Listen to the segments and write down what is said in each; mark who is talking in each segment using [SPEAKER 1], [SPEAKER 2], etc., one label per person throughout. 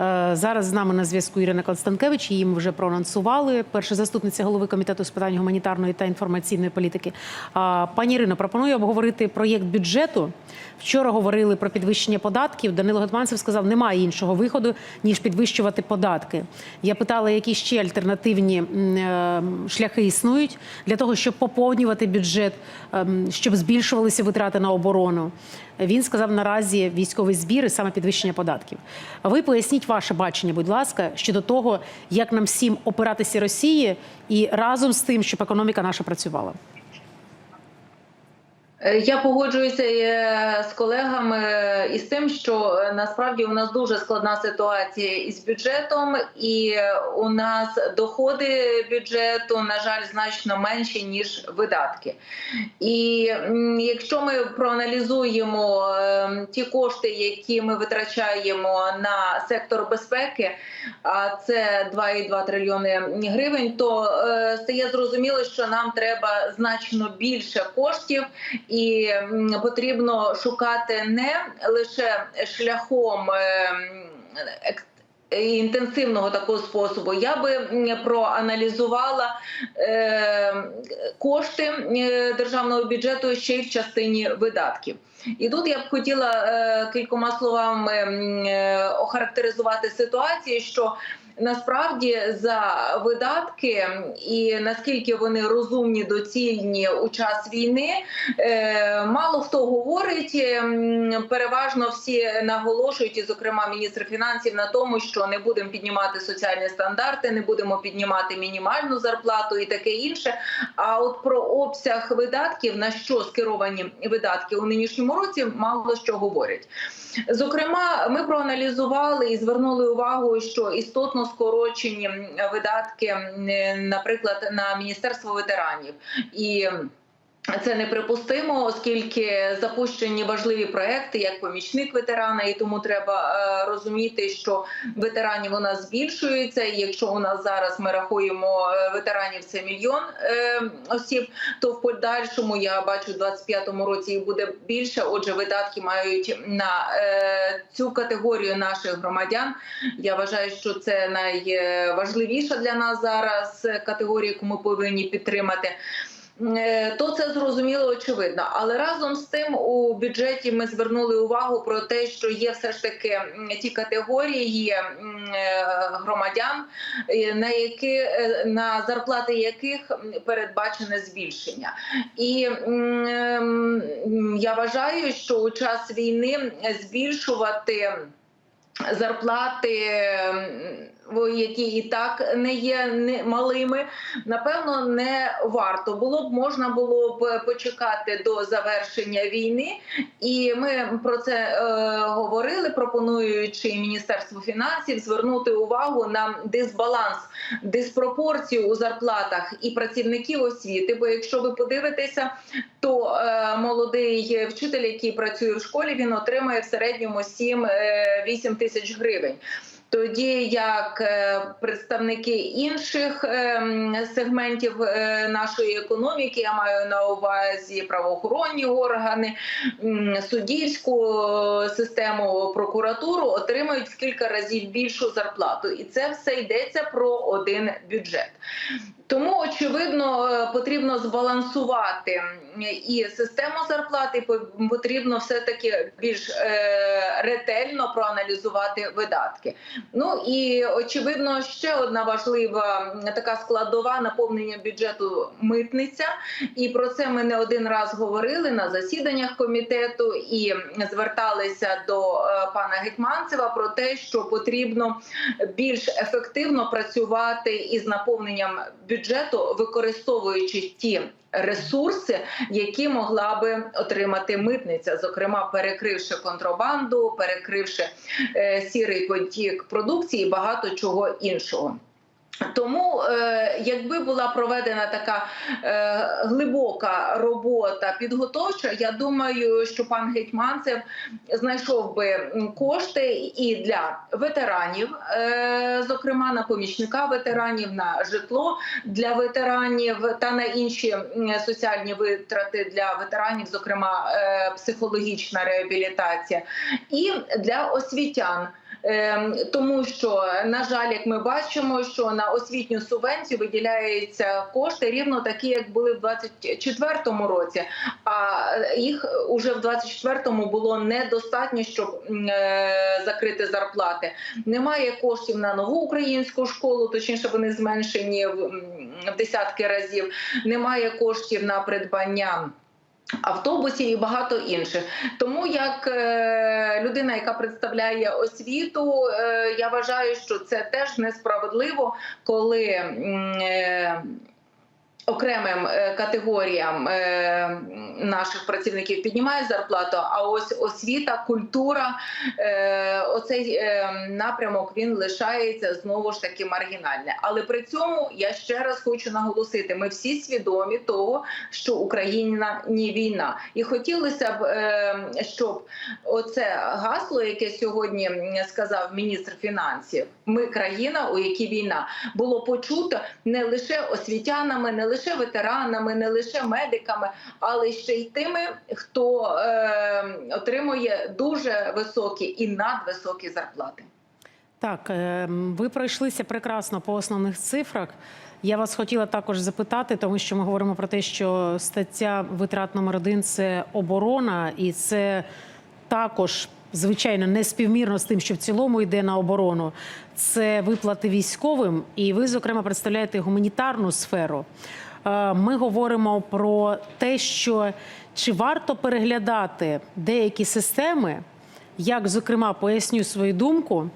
[SPEAKER 1] Е, Зараз з нами на зв'язку Ірина Констанкевич. Її ми вже проанонсували. Перша заступниця голови комітету з питань гуманітарної та інформаційної політики. Пані Ірино, пропоную обговорити проєкт бюджету. Вчора говорили про підвищення податків. Данило Гетманцев сказав, немає іншого виходу ніж підвищувати податки. Я питала, які ще альтернативні е, шляхи існують для того, щоб поповнювати бюджет, ем, щоб збільшувалися витрати на оборону. Він сказав наразі військовий збір саме підвищення податків. Ви поясніть ваше бачення, будь ласка, щодо того, як нам всім опиратися Росії і разом з тим, щоб економіка наша працювала.
[SPEAKER 2] Е, Я погоджуюся е, з колегами із тим, що е, насправді у нас дуже складна ситуація із бюджетом, і у нас доходи бюджету, на жаль, значно менші ніж видатки. І якщо ми проаналізуємо е, ті кошти, які ми витрачаємо на сектор безпеки, а це 2,2 трильйони гривень, то е, стає зрозуміло, що нам треба значно більше коштів і потрібно шукати не лише шляхом е, інтенсивного такого способу. Я би проаналізувала е, кошти е, державного бюджету ще й в частині видатків. І тут я б хотіла е, кількома словами е, охарактеризувати ситуацію, що насправді за видатки і наскільки вони розумні, доцільні у час війни, е, мало хто говорить. Ем, Переважно всі наголошують, і зокрема міністр фінансів, на тому, що не будемо піднімати соціальні стандарти, не будемо піднімати мінімальну зарплату і таке інше. А от про обсяг видатків на що скеровані видатки у нинішньому році, мало що говорять. Зокрема, ми проаналізували і звернули увагу, що істотно скорочені видатки, наприклад, на міністерство ветеранів і. Це неприпустимо, оскільки запущені важливі проекти, як помічник ветерана, і тому треба е, розуміти, що ветеранів у нас збільшується. І якщо у нас зараз ми рахуємо е, ветеранів, це мільйон е, осіб, то в подальшому я бачу, в 25-му році їх буде більше. Отже, видатки мають на цю категорію наших громадян. Я вважаю, що це найважливіша для нас зараз категорія, яку ми повинні підтримати. Е, То це зрозуміло очевидно, але разом з тим у бюджеті ми звернули увагу про те, що є все ж таки ті категорії е, громадян, е, на які на зарплати яких передбачене збільшення, і я вважаю, що у час війни збільшувати зарплати. які і так не є малими, напевно, не варто було б можна було б почекати до завершення війни, і ми про це е, говорили, пропонуючи Міністерству фінансів звернути увагу на дисбаланс, диспропорцію у зарплатах і працівників освіти. Бо якщо ви подивитеся, то е, молодий вчитель, який працює в школі, він отримує в середньому 7-8 тисяч гривень. Тоді як е, представники інших ем, сегментів е, нашої економіки, я маю на увазі правоохоронні органи, суддівську е, систему, прокуратуру, отримують в кілька разів більшу зарплату, і це все йдеться про один бюджет. Тому очевидно е, потрібно збалансувати і систему зарплати. по- Потрібно все таки більш е, ретельно проаналізувати видатки. Ну і очевидно, ще одна важлива така складова наповнення бюджету митниця. І про це ми не один раз говорили на засіданнях комітету і зверталися до е, пана Гетьманцева про те, що потрібно більш ефективно працювати із наповненням бюджету, використовуючи ті. Ресурси, які могла би отримати митниця, зокрема перекривши контрабанду, перекривши е, сірий потік продукції, і багато чого іншого. Тому, е, якби була проведена така е, глибока робота підготовча, я думаю, що пан Гетьманцев знайшов би кошти і для ветеранів, е, зокрема на помічника ветеранів, на житло для ветеранів та на інші соціальні витрати для ветеранів, зокрема психологічна реабілітація, і для освітян. Ем, тому що на жаль, як ми бачимо, що на освітню субвенцію виділяються кошти рівно такі, як були в 24-му році. А їх уже в 24-му було недостатньо, щоб е, закрити зарплати. Немає коштів на нову українську школу, точніше вони зменшені в десятки разів. Немає коштів на придбання. Автобусів і багато інших, тому як е, людина, яка представляє освіту, е, я вважаю, що це теж несправедливо, коли е, окремим е, категоріям е, наших працівників піднімають зарплату. А ось освіта, культура, е, оцей напрямок він лишається знову ж таки маргінальне. Але при цьому я ще раз хочу наголосити: ми всі свідомі того, що Україна не війна, і хотілося б, щоб оце гасло, яке сьогодні сказав міністр фінансів, ми країна, у якій війна, було почуто не лише освітянами, не лише ветеранами, не лише медиками, але ще й тими, хто е, отримує дуже високі і надвисокі зарплати.
[SPEAKER 1] Так, е, ви пройшлися прекрасно по основних цифрах. Я вас хотіла також запитати, тому що ми говоримо про те, що стаття витрат номер один це оборона, і це також. Звичайно, не співмірно з тим, що в цілому йде на оборону. Це виплати військовим, і ви, зокрема, представляєте гуманітарну сферу. Е, Ми говоримо про те, що чи варто переглядати деякі системи, як, зокрема, поясню свою думку.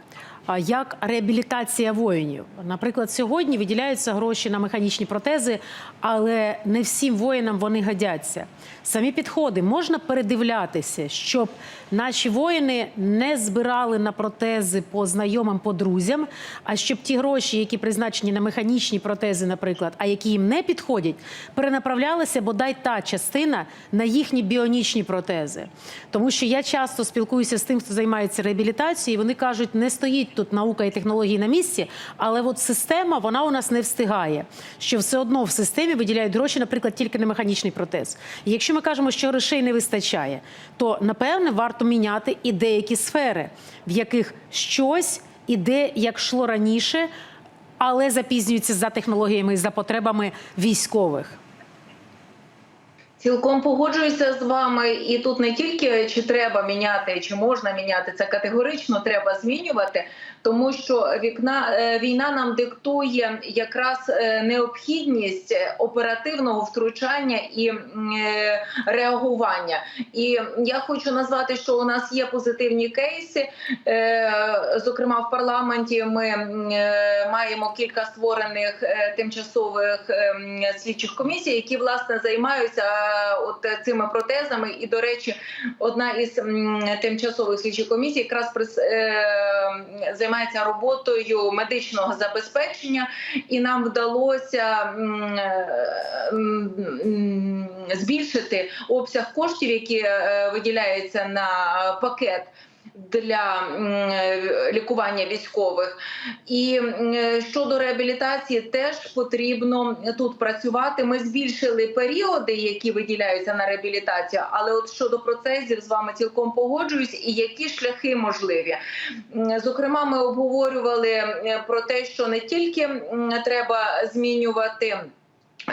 [SPEAKER 1] Як реабілітація воїнів, наприклад, сьогодні виділяються гроші на механічні протези, але не всім воїнам вони годяться. Самі підходи можна передивлятися, щоб наші воїни не збирали на протези по знайомим, по друзям, а щоб ті гроші, які призначені на механічні протези, наприклад, а які їм не підходять, перенаправлялися бодай та частина на їхні біонічні протези. Тому що я часто спілкуюся з тим, хто займається реабілітацією, і вони кажуть, не стоїть тут наука і технології на місці, але от система вона у нас не встигає. Що все одно в системі виділяють гроші, наприклад, тільки на механічний протез. І якщо ми кажемо, що грошей не вистачає, то напевне варто міняти і деякі сфери, в яких щось іде, як йшло раніше, але запізнюється за технологіями і за потребами військових.
[SPEAKER 2] Цілком погоджуюся з вами, і тут не тільки чи треба міняти, чи можна міняти це категорично треба змінювати, тому що вікна е, війна нам диктує якраз е, необхідність оперативного втручання і е, реагування. І я хочу назвати, що у нас є позитивні кейси. Е, Зокрема, в парламенті ми е, маємо кілька створених е, тимчасових слідчих комісій, які власне займаються е, от цими протезами. І, до речі, одна із тимчасових слідчих комісій якраз е, займається роботою медичного забезпечення, і нам вдалося е, збільшити обсяг коштів, які е, виділяються на пакет. Для е, лікування військових і е, щодо реабілітації теж потрібно тут працювати. Ми збільшили періоди, які виділяються на реабілітацію. Але от щодо процесів з вами цілком погоджуюсь, і які шляхи можливі. Зокрема, ми обговорювали е, про те, що не тільки треба змінювати.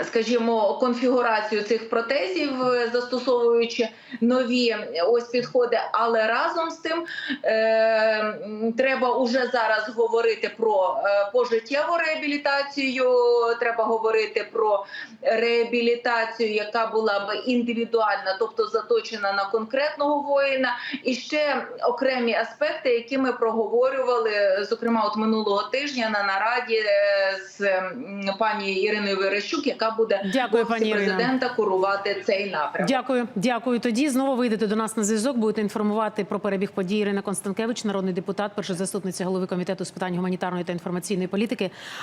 [SPEAKER 2] Скажімо, конфігурацію цих протезів, е, застосовуючи нові е, ось підходи, але разом з тим е, треба уже зараз говорити про е, пожиттєву реабілітацію. Треба говорити про реабілітацію, яка була б індивідуальна, тобто заточена на конкретного воїна, і ще окремі аспекти, які ми проговорювали, зокрема, от минулого тижня на нараді з пані Іриною Верещук, яка буде
[SPEAKER 1] Дякую, пані
[SPEAKER 2] президента курувати цей напрямок.
[SPEAKER 1] Дякую, дякую. Тоді знову вийдете до нас на зв'язок. Будете інформувати про перебіг подій Ірина Констанкевич, народний депутат, перша заступниця голови комітету з питань гуманітарної та інформаційної політики.